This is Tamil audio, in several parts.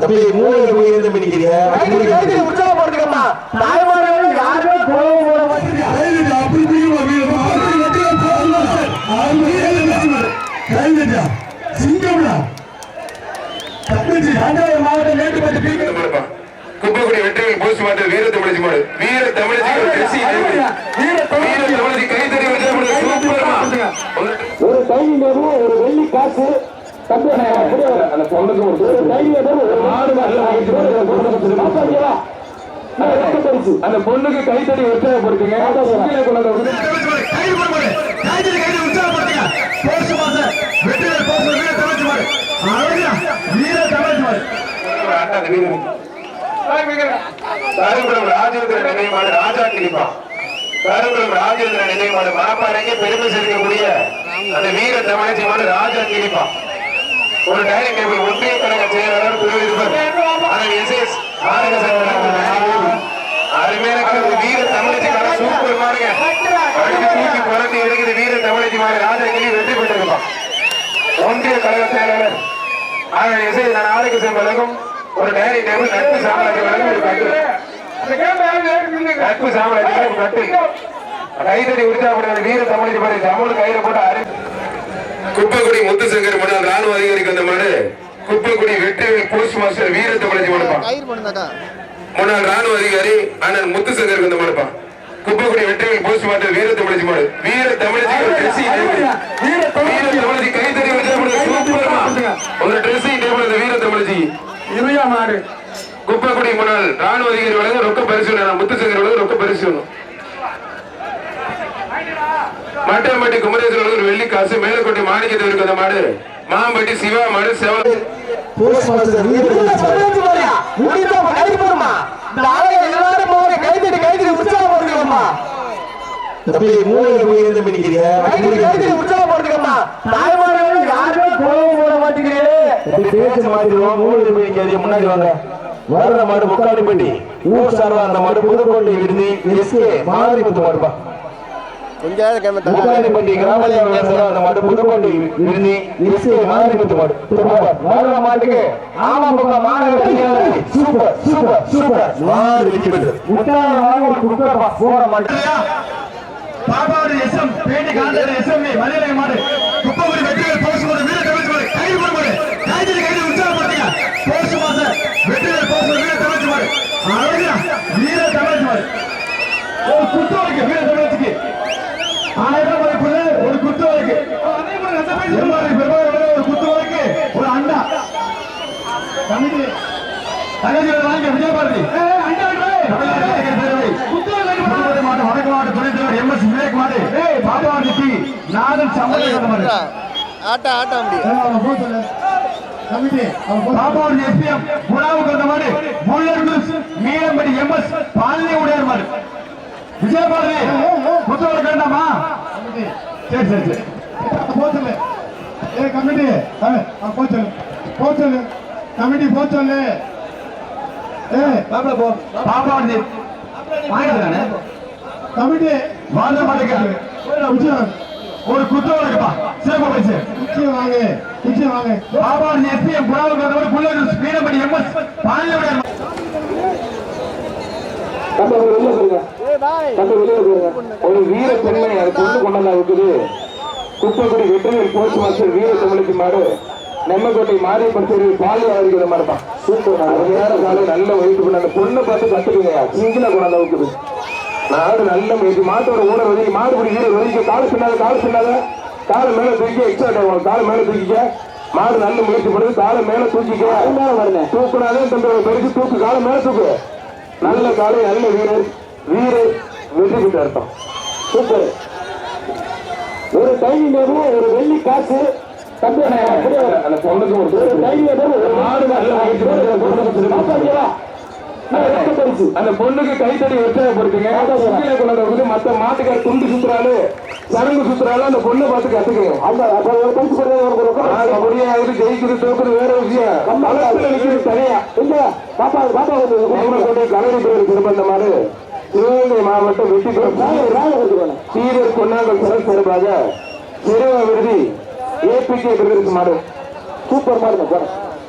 தம்பி மூணு போய் இருந்து பிடிக்கிறீங்க உற்சாகப்படுத்துக்கம்மா தாய்மார்கள் யாருமே கோவம் போட மாட்டேங்கிறீங்க குப்பக்குடி வெற்றிகள் போஸ்ட் வீர தமிழச்சி மாடு வீர தமிழச்சி வீர தமிழச்சி கைத்தறி வச்சு சூப்பர்மா ஒரு நேரு ஒரு வெள்ளி காசு. அந்த பொண்ணுக்கு ஒரு மாடு அந்த பொண்ணுக்கு கைத்தறி உற்சாகப்படுத்துங்க ராஜேந்திர நினைவாடு ராஜா கிளிப்பா கருங்குளம் ராஜேந்திர நினைவாடு மரப்பாறைக்கு பெருமை சேர்க்கக்கூடிய அந்த வீர தமிழச்சி ராஜா கிளிப்பா ஒரு டைனிங் டேபிள் ஒன்றிய கழக செயலாளர் திரு இருப்பர் அதன் எஸ்எஸ் நாடக அருமையான வீர தமிழச்சி கடை சூப்பர் மாடுங்க அடுத்து தூக்கி புரட்டி எடுக்குது வீர தமிழச்சி மாடு வெற்றி பெற்றிருப்பான் ஒன்றிய கழக செயலாளர் அதன் எஸ்ஐ நான் ஆரோக்கிய சேவை ஒரு டைனிங் டேபிள் நட்பு சாம்ராஜ்யம் வழங்கும். ஒரு கட்டு நட்பு சாம்ராஜ்யம் ஒரு கட்டு கைதடி உற்சாகப்படுகிற வீர தமிழ் மாதிரி தமிழ் கையில போட்டு அறி குப்பக்குடி முத்துசங்கர் முன்னாள் ராணுவ அதிகாரிக்கு வந்த மாடு குப்பக்குடி வெற்றிவேல் போஸ்ட் மாஸ்டர் வீர தமிழச்சி மடுப்பா முன்னாள் ராணுவ அதிகாரி அண்ணன் முத்துசங்கருக்கு வந்த மாடுப்பா குப்பக்குடி வெற்றிவேல் போஸ்ட் மாஸ்டர் வீர தமிழச்சி மாடு வீர தமிழச்சி ஒரு dressing table. வீர தமிழச்சி. கைத்தறி சூப்பர்மா ஒரு ட்ரெஸ்ஸிங் டேபிள் அந்த வீர தமிழச்சி. இருயா மாடு. குப்பக்குடி முன்னாள் ராணுவ அதிகாரி வழங்க ரொக்க பரிசு. முத்துசங்கர் வழங்க ரொக்க பரிசு வேணும். மட்டம்பட்டி ஒரு வெள்ளி காசு மேலக்கோட்டை மாணிக்கத்தவருக்கு அந்த மாடு. மாம்பட்டி சிவா மாடு செவல் தம்பி மூணு போய் இருந்து பிடிக்கிறீங்க கைதடி உற்சாகப்படுத்துக்கம்மா தாய்மார்கள் யாருமே கோவம் போட மாட்டேங்கிறீங்க. பேச மாட்டிடுவோம் மூணு போய் முன்னாடி வாங்க. வர்ற மாடு முக்காடிப்பட்டி ஊர் சார்பா அந்த மாடு புதுக்கோட்டை விருதி எஸ்கே மாதிரி குத்து மாடுப்பா. கொஞ்சம் கேமரா முக்காடிப்பட்டி கிராம சார்பா அந்த மாடு புதுக்கோட்டை மாதிரி குத்து மாடு. வர்ற மாட்டுக்கு. ஆமா பக்கம் மாடு சூப்பர் சூப்பர் சூப்பர். மாடு வெற்றி பெற்று முட்டாள குடுக்கப்பா. போற மாட்டு. பாபாடு எஸ்எம் பேட்டி காந்தர் எஸ்எம்ஏ மலையலை மாடு. குப்பகுடி வெற்றிகள் மாடு வீர மாடு கை போட மாடு கைதறி கைது உற்சாகப்படுத்துங்க போஸ்ட் மாஸ்டர் வெற்றிகள் போஸ்ட் மாடு வீர தமிழ்ச்சி மாடு அழகா வீர தமிழ்ச்சி மாடு ஒரு குத்து இருக்கு வீர தமிழ்ச்சிக்கு ஆயிரம் ரூபாய்க்குள்ள ஒரு குத்து இருக்கு எம்ஆர்ஐ பெருமாள் ஒரு குத்து இருக்கு ஒரு அண்டா கமிட்டி தகவல் வாங்க விஜயபாரதி புதுக்கோட்டை மாவட்டம் வடக்கு மாவட்ட துணைத் தலைவர் எம் எஸ் விவேக் மாடு பாபாவாடி பி நாதன் சம்பந்தம் மாடு ஆட்டா ஆட்டா முடியும் பாபாவாடி எஸ்பிஎம் உணவு மாடு முள்ளர் நியூஸ் மீனம்படி எம் எஸ் பாலினி உடையார் விஜயபாரதி புத்தகம் வேண்டாமா சரி சரி சரி. போச்சல ஏ கமிட்டி போச்சல போச்சல கமிட்டி போச்சல ஏ பாப்பா போ. பாப்பா வந்து வாங்கிட்டானே கமிட்டி வாங்க மாட்டேங்க ஒரு குத்தம் இருக்குப்பா சிறப்பு பரிசு. குச்சி வாங்க குச்சி வாங்க. பாபா எஸ்பிஎம் புறாவுக்கு புள்ளூர் மீனபடி எம்எஸ் பாலியோட ஒரு வீர பெண்ணை அது கொண்டு கொண்டதா இருக்குது. குப்பக்குடி வெற்றிவேல் போஸ்ட் மாஸ்டர் வீர தமிழுக்கு மாடு. நெம்மக்கோட்டை மாரியப்பன் தெரு பாலி அவர்கள் மாதிரிதான் நல்ல வயிற்று பண்ண அந்த பொண்ணை பார்த்து கத்துக்குங்க. சிங்கில கொண்டாந்து இருக்குது நாடு நல்ல முயற்சி மாட்டோட ஊழல் ஒதுக்கி மாடுபிடி வீரர் ஒதுக்கி காலு பின்னாத காலு பின்னாத காலை மேல தூக்கி எக்ஸ்ட்ரா டைம் காலை மேல தூக்கிக்க. மாடு நல்ல முயற்சி பண்ணுது. காலை மேல தூக்கிக்க. தூக்குனாதே தம்பி பெருசு தூக்கு. காலை மேல தூக்கு. நல்ல காலை நல்ல வீரர் வீரர் வெற்றி பெற்ற அர்த்தம். சூப்பர். ஒரு டைனி நேரு ஒரு வெள்ளி காசு அந்த பொண்ணுக்கு ஒரு டைனி நேரு அந்த பொண்ணுக்கு கைத்தறி உற்சாகப்படுத்துங்க கீழே கொண்டாந்து வந்து மத்த மாட்டுக்கார துண்டு சுத்துறாரு சரங்கு சுத்துறாரு அந்த பொண்ணை பார்த்து கத்துக்கணும் அந்த முடியாது ஜெயிக்குது தோக்குது வேற விஷயம் தனியா இல்ல பாப்பா பாப்பா கோட்டை கலரி பேர் திரும்ப மாதிரி சிவகங்கை மாவட்டம் வெற்றி சீரர் கொண்டாங்கள் சிறப்பாக சிறுவ விருதி. ஏபிகே பிரதருக்கு மாடு சூப்பர் மாடு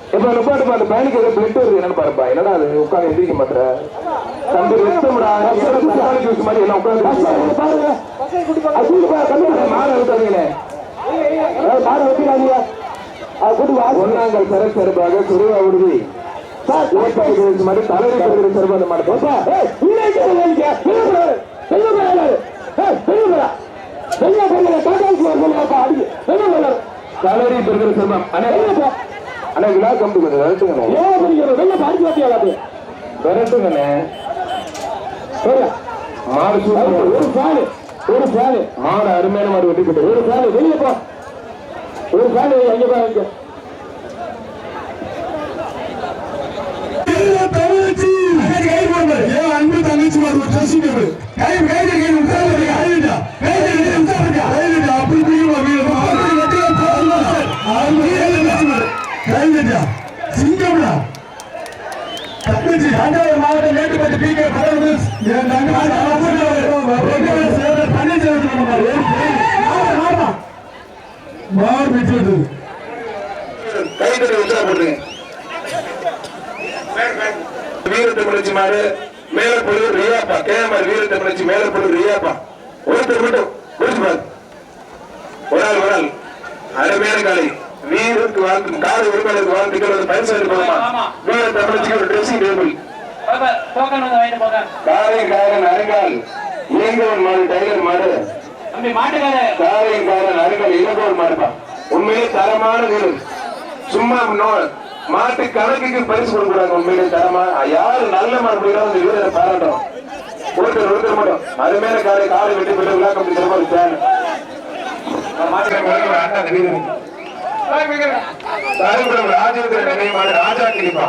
இப்ப நிப்பாட்டுப்பா அந்த பையனுக்கு ஏதோ பிளட் வருது என்னன்னு பாருப்பா என்னடா அது உட்காந்து எந்திரிக்க மாட்டேற தம்பி ரத்தம்டா ஜூஸ் மாதிரி எல்லாம் உட்காந்து பாருங்க மாற விட்டாதீங்களே மாற வைக்கிறாங்க ஒன்னாங்கள் சரக்கு சார்பாக குருவா ஓட்டாளி மாதிரி தலைமை பெறுகிற சார்பாக மாட்டோம் கலரி பெறுகிற செல்வம் அண்ணா அண்ணா விழா கம்பி கொஞ்சம் விரட்டுங்கண்ணே விரட்டுங்கண்ணே மாடு சூப்பர் ஒரு ஃபேனு ஒரு ஃபேனு மாடு அருமையான மாடு வெட்டி ஒரு ஃபேனு வெளியே போ ஒரு ஃபேனு எங்க பாருங்க அன்பு தங்கச்சி ஒரு ட்ரெஸ்ஸிங் கை கை கை உட்கார்ந்து கை கை உட்கார்ந்து கையிடா அப்படி போய் கையிடா சிங்கம்டா தங்கச்சி தஞ்சாவூர் மாவட்டம் மேட்டுப்பட்டு பி கே பரமேஸ் என் தங்கச்சி பண்ணி மாறு பிடிச்சது கைத்தறி உற்சாகப்படுறீங்க மேலப்பொழுது ரியாப்பா கேஎம்ஆர் வீரத்தமிழச்சி மேலப்பொழுது ரியாப்பா ஒருத்தர் மட்டும் முடிச்சு பாரு ஒரு ஆள் ஒரு ஆள் அருமையான காலை வீரருக்கு வாழ்த்து காலை உரிமையாளருக்கு வாழ்த்துக்கள் பரிசு வீர ஒரு ட்ரெஸ்ஸிங் டேபிள் டோக்கன் வந்து வாங்கிட்டு போங்க காலை காரன் அருங்கால் இயங்கவன் மாடு டைகர் மாடு. தம்பி மாட்டுக்காரு. காலை காரன் அருங்கால் இளங்கோவன் மாடுப்பா. உண்மையிலே தரமான வீரர் சும்மா மாட்டு கணக்குக்கு பரிசு கொடுக்குறாங்க உண்மையிலே தரமா. யாரு நல்ல மாடு போயிடும் அந்த வீரரை பாராட்டும் ஒருத்தர் ஒருத்தர் மட்டும். அருமையான காலை காலை வெட்டி பெற்ற விழா கம்பி தரமா ஒரு ஃபேன் கருங்குளம் ராஜேந்திர நினைவாடு ராஜா கிளிப்பா.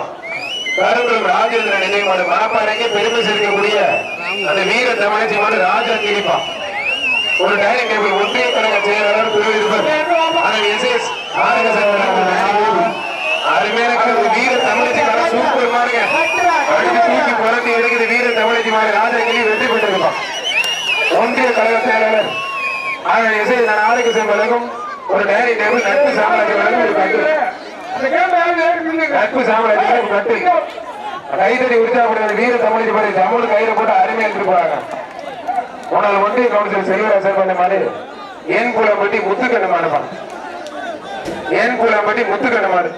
கருங்குளம் ராஜேந்திர நிலையமான மரப்பாறைக்கு பெருமை சேர்க்கக்கூடிய அந்த வீர தமிழகமான ராஜா கிளிப்பா ஒரு டைனிங் டேபிள் ஒன்றிய கழக செயலாளர் திரு இருவர் ஆனால் எஸ் எஸ் அருமையான கலர் வீர தமிழச்சிக்கான சூப்பர் மாடுங்க. அடுத்து தூக்கி புரட்டி எடுக்குது வீர தமிழச்சி மாடு. ராஜா கிளி வெற்றி பெற்றிருப்பான். ஒன்றிய கழக செயலாளர். ஆனால் எஸ் எஸ் நான் ஆரோக்கிய செல்வலகம் ஒரு டைனிங் டேபிள் நட்பு சாம்ராஜ்யம் வழங்கும் ஒரு கட்டு நட்பு சாம்ராஜ்யம் கட்டு. கைத்தறி உற்சாகப்படுவது வீர தமிழச்சி பாரு தமிழ் கையில போட்டு அருமையா எடுத்துட்டு போறாங்க. உன்னால் ஒன்றிய கவுன்சிலர் செல்வராசர் பண்ண மாதிரி என் குளம்பட்டி முத்துக்கண்ணு மாடுப்பான் என் குளம்பட்டி முத்துக்கண்ணு மாடு?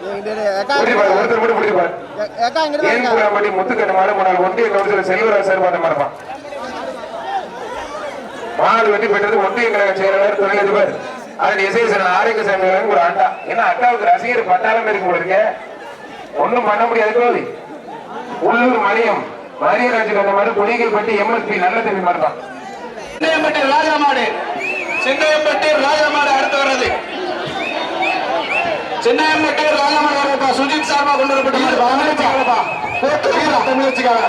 புரிஞ்சு பாரு ஒருத்தர் மட்டும் என் ஒன்றிய கவுன்சிலர் செல்வராசர் பண்ண மாடுப்பான் மாடு வெட்டி பெற்றது ஒன்றிய கழக செயலாளர் தொழிலதிபர் அதன் இசைசன் ஆரோக்கிய சமையல் ஒரு அண்டா ஏன்னா அக்காவுக்கு ரசிகர் பட்டாளம் இருக்கு போல இருக்கே ஒண்ணும் பண்ண முடியாது கோவி உள்ளூர் மணியம் மரியராஜுக்கு அந்த மாதிரி குடிகள் பட்டி எம்எஸ்பி நல்ல தம்பி மாடுதான் சின்னையம்பட்டி ராஜா மாடு சின்னையம்பட்டி ராஜா மாடு அடுத்து வர்றது. சின்னையம்பட்டி ராஜா மாடு வரப்பா. சுஜித் சார்பா கொண்டு வரப்பட்ட மாடு தமிழச்சிக்காக தமிழச்சிக்காக